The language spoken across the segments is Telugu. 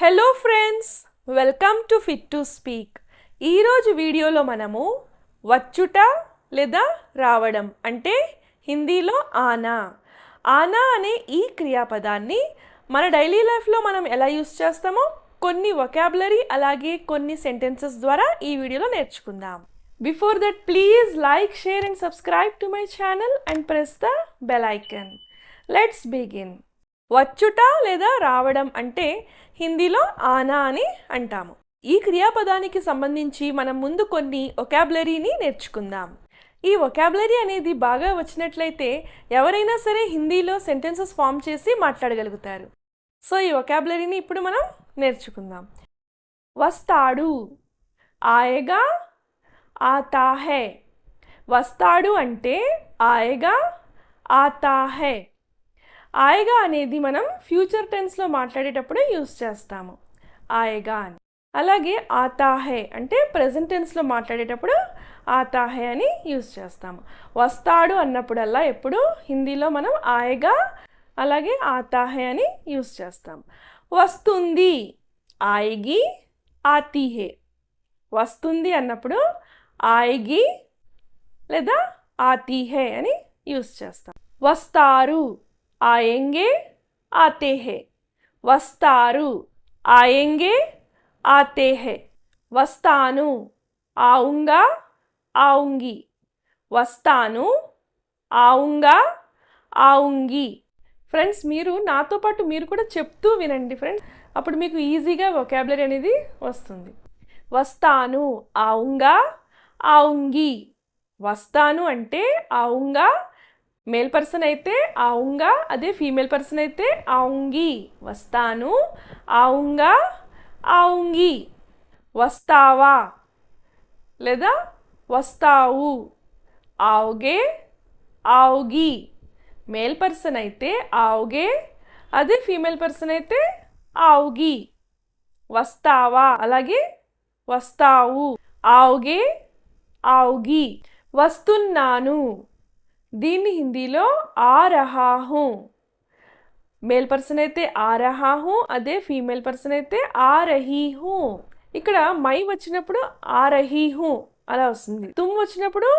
Hello friends welcome to fit to speak ఈరోజు వీడియోలో మనము వచ్చుట లేదా రావడం అంటే హిందీలో ఆనా. ఆనా అనే ఈ క్రియాపదాన్ని మన డైలీ లైఫ్లో మనం ఎలా యూస్ చేస్తామో కొన్ని వొకాబులరీ అలాగే కొన్ని సెంటెన్సెస్ ద్వారా ఈ వీడియోలో నేర్చుకుందాం. Before that please like share and subscribe to my channel and press the bell icon let's begin వచ్చుట లేదా రావడం అంటే హిందీలో ఆనా అని అంటాము. ఈ క్రియాపదానికి సంబంధించి మనం ముందు కొన్ని ఒకాబులరీని నేర్చుకుందాం. ఈ ఒకాబులరీ అనేది బాగా వచ్చినట్లయితే ఎవరైనా సరే హిందీలో సెంటెన్సెస్ ఫామ్ చేసి మాట్లాడగలుగుతారు. సో ఈ ఒకాబులరీని ఇప్పుడు మనం నేర్చుకుందాం. వస్తాడు ఆయగా ఆతా హై వస్తాడు అంటే ఆయగా ఆతా హై ఆయగా అనేది మనం ఫ్యూచర్ టెన్స్లో మాట్లాడేటప్పుడు యూస్ చేస్తాము. ఆయగా అని. అలాగే ఆతాహే అంటే ప్రజెంట్ టెన్స్లో మాట్లాడేటప్పుడు ఆతాహే అని యూస్ చేస్తాము. వస్తాడు అన్నప్పుడల్లా ఎప్పుడు హిందీలో మనం ఆయగా అలాగే ఆతాహే అని యూస్ చేస్తాం వస్తుంది ఆయగి ఆతీహే. వస్తుంది అన్నప్పుడు ఆయగి లేదా ఆతీహే అని యూస్ చేస్తాం వస్తారు ఆయంగే आते हैं వస్తారు ఆయంగే ఆతే హే వస్తాను ఆవుంగా ఆవుంగి. వస్తాను ఆవుంగా ఆవుంగి. ఫ్రెండ్స్ మీరు నాతో పాటు మీరు కూడా చెప్తూ వినండి ఫ్రెండ్స్. అప్పుడు మీకు ఈజీగా వొకాబులరీ అనేది వస్తుంది. వస్తాను ఆవుంగా ఆవుంగి. వస్తాను అంటే ఆవుంగా మేల్ పర్సన్ అయితే ఆవుంగా అదే ఫీమేల్ పర్సన్ అయితే ఆవుంగి వస్తాను. ఆవుంగా ఆవుంగి వస్తావా? లేదా వస్తావు? ఆవుగే ఆవుగి. మేల్ పర్సన్ అయితే ఆవుగే అదే ఫీమేల్ పర్సన్ అయితే ఆవుగి. వస్తావా? అలాగే వస్తావు. ఆవుగే ఆవుగి. వస్తున్నాను. దీన్ని హిందీలో ఆ రహా హూ మేల్ పర్సన్ అయితే ఆ రహా హూ అదే ఫీమేల్ పర్సన్ అయితే ఆ రహీ హూ ఇక్కడ మై వచ్చినప్పుడు ఆ రహీ హూ అలా వస్తుంది. తుమ్ వచ్చినప్పుడు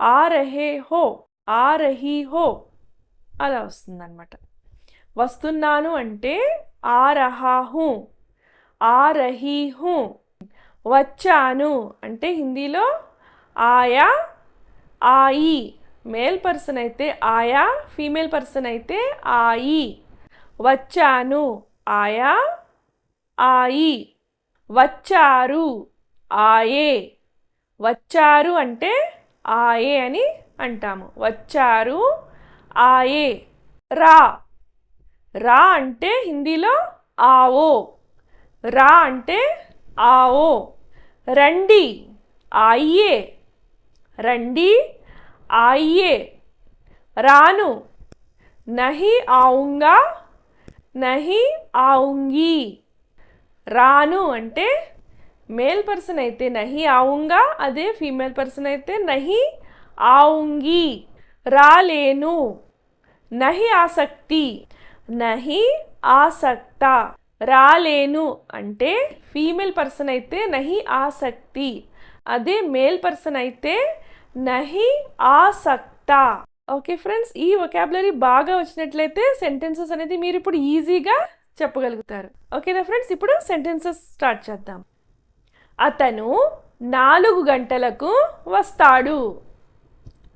ఆ రహే హో ఆ రహీ హో అలా వస్తుంది అనమాట వస్తున్నాను అంటే ఆ రహా హూ ఆ రహీ హూ వచ్చాను అంటే హిందీలో ఆయా ఆయి. మేల్ పర్సన్ అయితే ఆయా ఫీమేల్ పర్సన్ అయితే ఆయి. వచ్చాను ఆయా ఆయి. వచ్చారు ఆయే. వచ్చారు అంటే ఆయే అని అంటాము. వచ్చారు ఆయే. రా. రా అంటే హిందీలో ఆవో. రా అంటే ఆవో. రండి ఆయే రండి आइए రాను. నహి ఆవుంగా నహి ఆవుంగి. రాను అంటే మేల్ పర్సన్ అయితే నహి ఆవుంగా అదే ఫీమేల్ పర్సన్ అయితే నహి ఆవుంగి. రాలేను. నహి ఆసక్తి. నహి ఆసక్త. రాలేను అంటే ఫీమేల్ పర్సన్ అయితే నహి ఆసక్తి. అదే మేల్ పర్సన్ అయితే నహి ఆసక్త. ఓకే ఫ్రెండ్స్ ఈ వొకాబులరీ బాగా వచ్చినట్లయితే సెంటెన్సెస్ అనేది మీరు ఇప్పుడు ఈజీగా చెప్పగలుగుతారు. ఓకేనా ఫ్రెండ్స్ ఇప్పుడు సెంటెన్సెస్ స్టార్ట్ చేద్దాం. అతను నాలుగు గంటలకు వస్తాడు.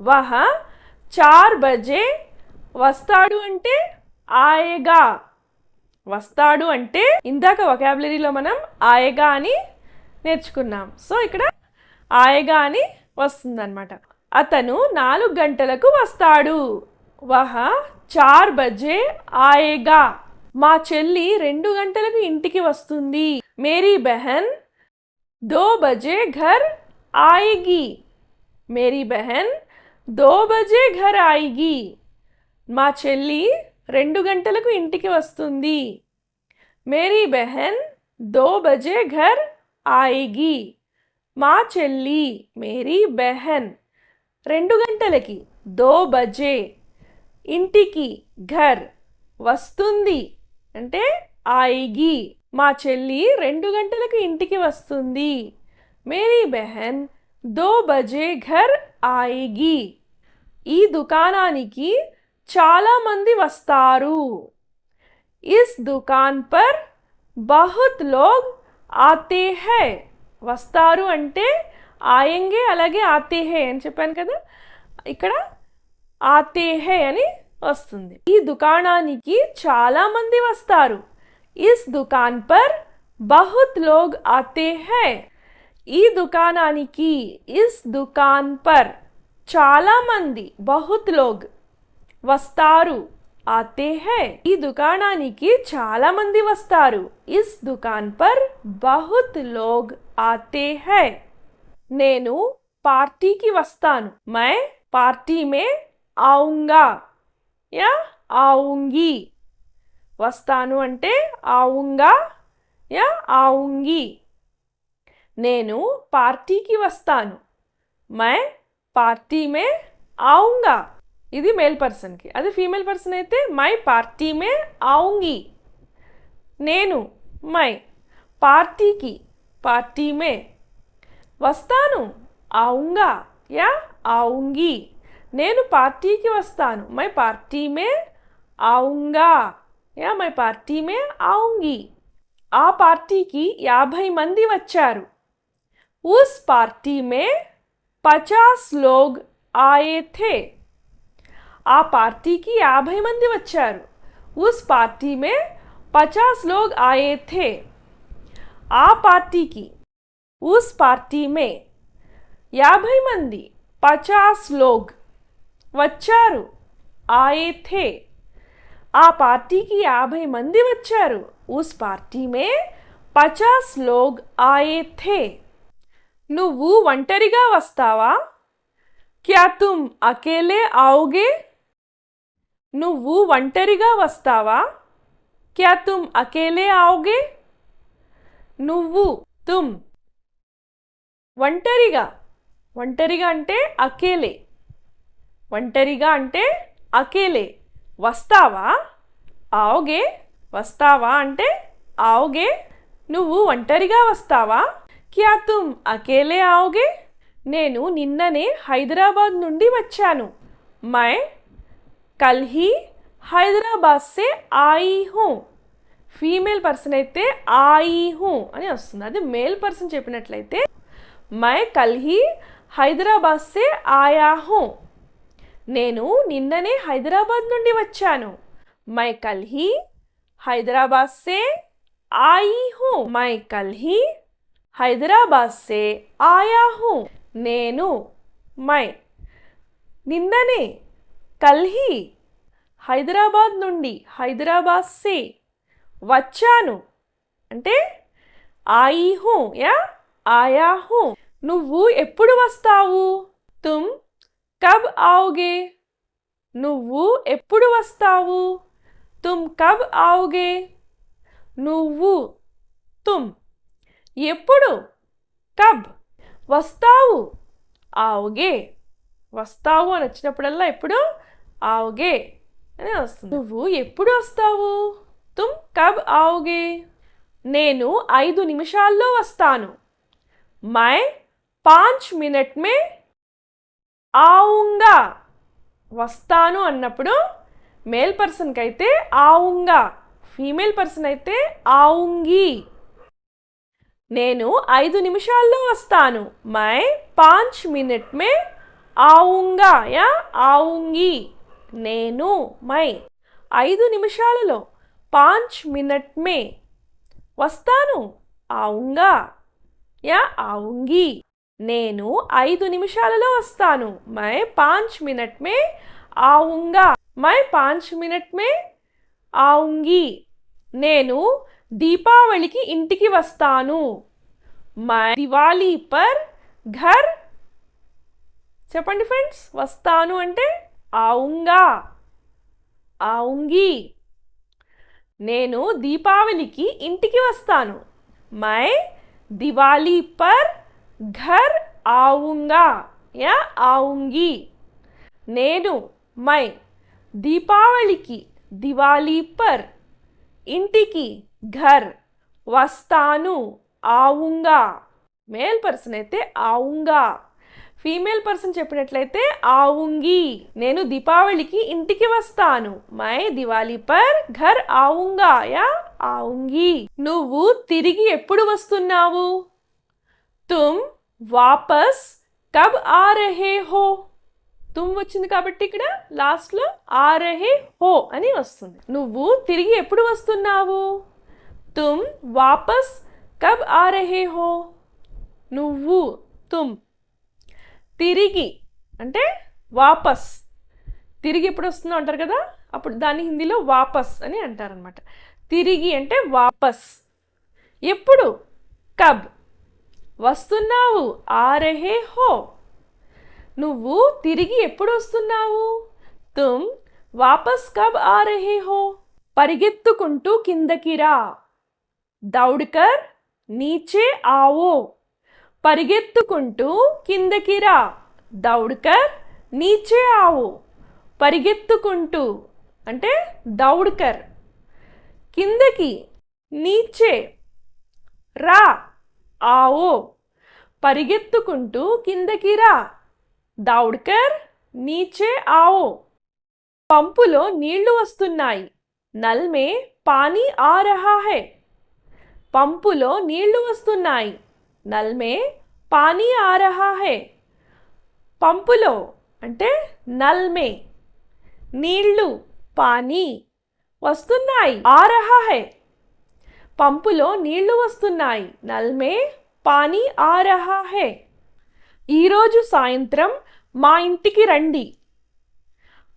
వహ చార్ బజే వస్తాడు అంటే ఆయగా. వస్తాడు అంటే ఇందాక వొకాబులరీలో మనం ఆయగా అని నేర్చుకున్నాం. సో ఇక్కడ ఆయగా అని వస్తుందన్నమాట. అతను నాలుగు గంటలకు వస్తాడు. వహ చార్ బజే ఆయేగా. మా చెల్లి రెండు గంటలకు ఇంటికి వస్తుంది. మేరీ బెహన్ దో బజే ఘర్ ఆయేగి. మేరీ బెహన్ దో బజే ఘర్ ఆయేగి. మా చెల్లి రెండు గంటలకు ఇంటికి వస్తుంది. మేరీ బెహన్ దో బజే ఘర్ ఆయేగి. మా చెల్లి మేరీ బెహన్ రెండు గంటలకి దో బజే ఇంటికి ఘర్ వస్తుంది. అంటే ఆయిగి. మా చెల్లి రెండు గంటలకు ఇంటికి వస్తుంది. మేరీ బెహన్ దో బజే ఘర్ ఆయిగి. ఈ దుకాణానికి చాలామంది వస్తారు. ఇస్ దుకాన్ పర్ బహుత్ లోగ్ ఆతే హై. వస్తారు అంటే ఆయంగే అలాగే ఆతేహే అని చెప్పాను కదా. ఇక్కడ ఆతేహే అని వస్తుంది. ఈ దుకాణానికి చాలామంది వస్తారు. ఇస్ దుకాన్ పర్ బహుత్ లోగ్ ఆతే హే ఈ దుకాణానికి ఇస్ దుకాన్ పర్ చాలామంది బహుత్ లోగ్ వస్తారు. ఆతే హే ఈ దుకాణానికి చాలా మంది వస్తారు. ఇస్ దుకాన్ పర్ బహుత్ లోగ్ ఆతే హై. నేను పార్టీకి వస్తాను. మై పార్టీ మే ఆవుంగా. యా ఆవుంగి. వస్తాను అంటే ఆవుంగా. యా ఆవుంగి. నేను పార్టీకి వస్తాను. మై పార్టీ మే ఆవుంగా. ఇది మేల్ పర్సన్కి. అది ఫీమేల్ పర్సన్ అయితే మై పార్టీ మే ఆవుంగి. నేను మై పార్టీకి पार्टी में వస్తాను ఆవుంగా యా ఆవుంగి నేను పార్టీకి వస్తాను. మై పార్టీ మే ఆవుంగా యా మై పార్టీ మే ఆవుంగి ఆ పార్టీకి యాభై మంది వచ్చారు. ఉస్ పార్టీ మే పచాస్ లోగ్ ఆయే ఆ పార్టీకి యాభై మంది వచ్చారు. ఉస్ పార్టీ మే పచాస్ లోగ్ ఆయే థే. ఆ పార్టీకి ఉస్ పార్టీ మే యాభై మంది పచాస్ లోగ్ వచ్చారు ఆయే థే ఆ పార్టీకి యాభై మంది వచ్చారు ఉస్ పార్టీ మే పచాస్ లోగ్ ఆయే థే నువ్వు ఒంటరిగా వస్తావా క్యా తుమ్ అకేలే आओगे నువ్వు ఒంటరిగా వస్తావా క్యా తుమ్ అకేలే आओगे నువ్వు తుమ్. ఒంటరిగా. ఒంటరిగా అంటే అకేలే. ఒంటరిగా అంటే అకేలే. వస్తావా? ఆవుగే. వస్తావా అంటే ఆవుగే. నువ్వు ఒంటరిగా వస్తావా? క్యా తుమ్ అకేలే ఆవుగే? నేను నిన్ననే హైదరాబాద్ నుండి వచ్చాను. మై కల్హీ హైదరాబాద్ సే ఆయి హూ. ఫీమేల్ పర్సన్ అయితే ఆయి హూ అని వస్తుంది. అది మేల్ పర్సన్ చెప్పినట్లయితే మై కల్హి హైదరాబాద్ సే ఆయా హూ. నేను నిన్ననే హైదరాబాద్ నుండి వచ్చాను. మై కల్హి హైదరాబాద్ సే ఆయి హూ. మై కల్హి హైదరాబాద్ సే ఆయా హూ. నేను మై నిన్ననే కల్హి హైదరాబాద్ నుండి హైదరాబాద్ సే వచ్చాను. అంటే ఆయి హూ యా? ఆయా హూ నువ్వు ఎప్పుడు వస్తావు? తుమ్ కబ్ ఆవుగే. నువ్వు ఎప్పుడు వస్తావు? తుమ్ కబ్ ఆవుగే. నువ్వు తుమ్ ఎప్పుడు? కబ్ వస్తావు? ఆవుగే. వస్తావు అని వచ్చినప్పుడల్లా ఎప్పుడు? ఆవుగే అని వస్తుంది. నువ్వు ఎప్పుడు వస్తావు? తుమ్ కబ్ ఆవుగే? నేను ఐదు నిమిషాల్లో వస్తాను. మై పాంచ్ మినిట్ మే ఆవుంగా. వస్తాను అన్నప్పుడు మేల్ పర్సన్కి అయితే ఆవుంగా. ఫీమేల్ పర్సన్ అయితే ఆవుంగి. నేను ఐదు నిమిషాల్లో వస్తాను. మై పాంచ్ మినిట్ మే ఆవుంగా యా? ఆవుంగి. నేను మై ఐదు నిమిషాలలో పాంచ్ మినిట్ మే. వస్తాను. ఆవుంగా. యా ఆవుంగి. నేను ఐదు నిమిషాలలో వస్తాను. మై పాంచ్ మినిట్ మే. ఆవుంగా. మై పాంచ్ మినిట్ మే. ఆవుంగి. నేను దీపావళికి ఇంటికి వస్తాను. మై దివాళీ పర్ ఘర్. చెప్పండి ఫ్రెండ్స్ వస్తాను అంటే ఆవుంగా. ఆవుంగి. నేను దీపావళికి ఇంటికి వస్తాను. మై దివాళీ పర్ ఘర్ ఆవుంగా యా ఆవుంగి. నేను మై దీపావళికి దివాళీ పర్ ఇంటికి ఘర్ వస్తాను. ఆవుంగా. మేల్ పర్సన్ అయితే ఆవుంగా. ఫీమేల్ పర్సన్ చెప్పినట్లయితే ఆవుంగి నేను దీపావళికి ఇంటికి వస్తాను. మై దివాలి పర్ ఘర్ ఆవుంగా యా ఆవుంగి నువ్వు తిరిగి ఎప్పుడు వస్తున్నావు? తుమ్ వాపస్ కబ్ ఆ రహే హో. తుమ్ వచ్చింది కాబట్టి ఇక్కడ లాస్ట్లో ఆ రహే హో అని వస్తుంది. నువ్వు తిరిగి ఎప్పుడు వస్తున్నావు? తుమ్ వాపస్ కబ్ ఆ రహే హో. నువ్వు తుమ్ తిరిగి అంటే వాపస్. తిరిగి ఎప్పుడు వస్తుందో అంటారు కదా? అప్పుడు దాన్ని హిందీలో వాపస్ అని అంటారనమాట తిరిగి అంటే వాపస్. ఎప్పుడు? కబ్. వస్తున్నావు ఆరహే హో. నువ్వు తిరిగి ఎప్పుడు వస్తున్నావు? తుమ్ వాపస్ కబ్ ఆ హో. పరిగెత్తుకుంటూ కిందకి రా. దౌడ్కర్ నీచే ఆవో. పరిగెత్తుకుంటూ కిందకి రా. దౌడ్కర్ నీచే ఆవు. పరిగెత్తుకుంటూ అంటే దౌడ్కర్. కిందకి నీచే. రా ఆవో. పరిగెత్తుకుంటూ కిందకి రా. దౌడ్కర్ నీచే ఆవో. పంపులో నీళ్ళు వస్తున్నాయి. నల్మే పానీ ఆ రహా హై పంపులో నీళ్ళు వస్తున్నాయి. నల్ మే పానీ ఆ రహా హే. పంపులో అంటే నల్ మే నీళ్ళు పానీ వస్తున్నాయి ఆ రహా హే. పంపులో నీళ్ళు వస్తున్నాయి నల్మే పానీ ఆ రహా హే. ఈరోజు సాయంత్రం మా ఇంటికి రండి.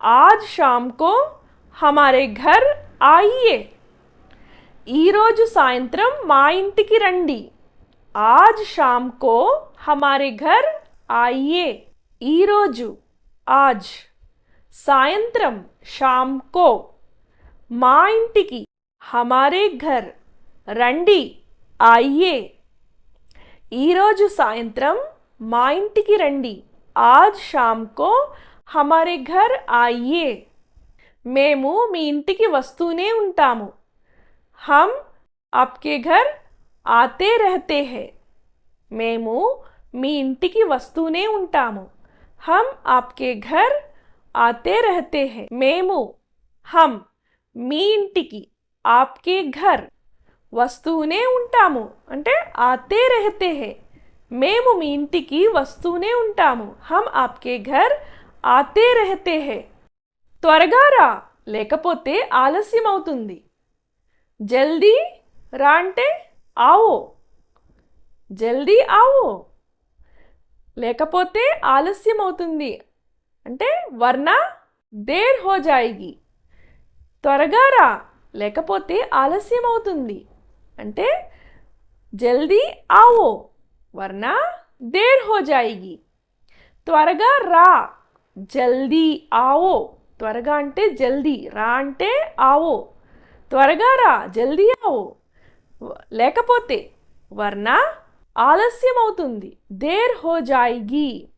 ఆజ్ షామ్కో హమారే ఘర్ ఆయియే. ఈరోజు సాయంత్రం మా ఇంటికి రండి. ఆజ్ షామ్ కో హమారే ఘర్ ఆయియే ఈరోజు ఆజ్ సాయంత్రం షామ్ కో మా ఇంటికి హమారే ఘర్ రండి ఆయియే ఈరోజు సాయంత్రం మా ఇంటికి రండి ఆజ్ షామ్ కో హమారే ఘర్ ఆయియే మేము మీ ఇంటికి వస్తూనే ఉంటాము హమ్ ఆప్కే ఘర్ ఆతే రహతే హే. మేము మీ ఇంటికి వస్తూనే ఉంటాము. హమ్ ఆప్కే ఘర్ ఆతే రహతే హే. మేము హమ్ మీ ఇంటికి ఆప్కే ఘర్ వస్తూనే ఉంటాము. అంటే ఆతే రహతే హే. మేము మీ ఇంటికి వస్తూనే ఉంటాము. హమ్ ఆప్కే ఘర్ ఆతే రహతే హే. త్వరగా రా లేకపోతే ఆలస్యం అవుతుంది జల్దీ రా అంటే ఆవో. జల్దీ ఆవో. లేకపోతే ఆలస్యం అవుతుంది అంటే వర్ణ దేర్ హో జాయిగి. త్వరగా రా. లేకపోతే ఆలస్యం అవుతుంది అంటే జల్దీ ఆవో. వర్ణ దేర్ హో జాయిగి. త్వరగా రా. జల్దీ ఆవో. త్వరగా అంటే జల్దీ. రా అంటే ఆవో. త్వరగా రా. జల్దీ ఆవో. లేకపోతే వర్ణ ఆలస్యం అవుతుంది దేర్ హో జాయిగి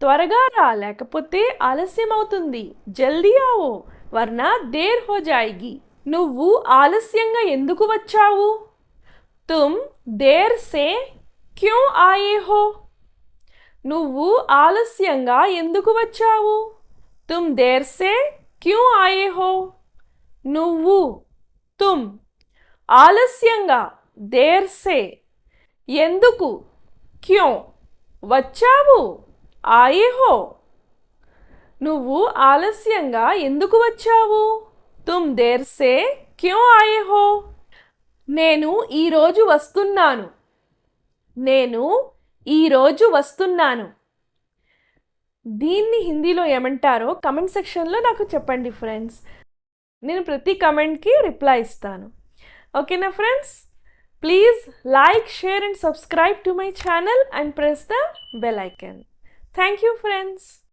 త్వరగా రా లేకపోతే ఆలస్యం అవుతుంది జల్దీ ఆవో. వర్ణ దేర్ హో జాయిగి నువ్వు ఆలస్యంగా ఎందుకు వచ్చావు? తుమ్ దేర్ సే క్యూ ఆయే హో. నువ్వు ఆలస్యంగా ఎందుకు వచ్చావు? తుమ్ దేర్ సే క్యూ ఆయే హో. నువ్వు తుమ్ ఆలస్యంగా దేర్సే ఎందుకు? క్యో? వచ్చావు? ఆయేహో. నువ్వు ఆలస్యంగా ఎందుకు వచ్చావు? తుమ్ దేర్సే క్యో ఆయేహో? నేను ఈరోజు వస్తున్నాను. నేను ఈరోజు వస్తున్నాను. దీన్ని హిందీలో ఏమంటారో కమెంట్ సెక్షన్లో నాకు చెప్పండి ఫ్రెండ్స్. నేను ప్రతి కమెంట్కి రిప్లై ఇస్తాను. Okay, now friends? Please like, share and subscribe to my channel and press the bell icon. Thank you friends.